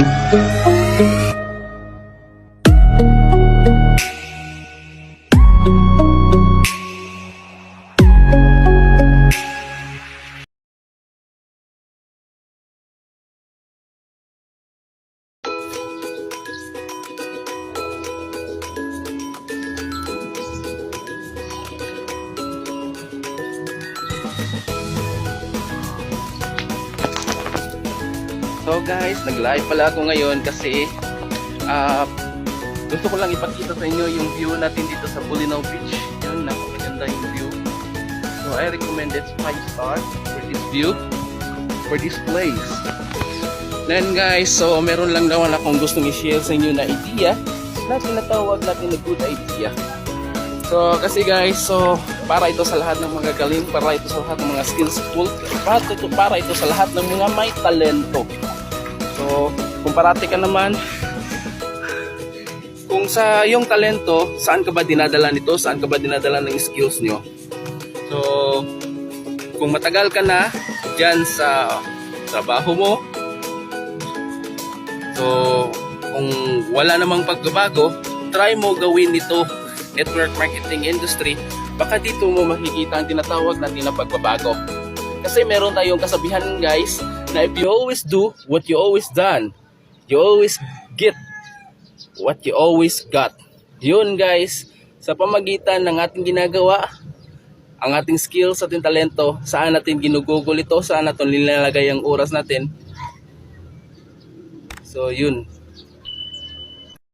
あ。So guys, nag-live pala ako ngayon kasi ah, gusto ko lang ipakita sa inyo yung view natin dito sa Bulinaw Beach. Yun, napakaganda yung view. So I recommend it 5 stars for this view, for this place. Then guys, so meron lang naman akong gustong i-share sa inyo na idea na tinatawag natin na good idea. So kasi guys, so para ito sa lahat ng mga galing, para ito sa lahat ng mga skillful, para ito, para ito sa lahat ng mga may talento. So, kung parati ka naman, kung sa iyong talento, saan ka ba dinadala nito? Saan ka ba dinadala ng skills nyo? So, kung matagal ka na dyan sa trabaho mo, so, kung wala namang pagbabago, try mo gawin ito network marketing industry, baka dito mo makikita ang tinatawag natin na pagbabago. Kasi meron tayong kasabihan guys, na if you always do what you always done, you always get what you always got. Yun guys, sa pamagitan ng ating ginagawa, ang ating skills, ating talento, saan natin ginugugol ito, saan natin nilalagay ang oras natin. So yun,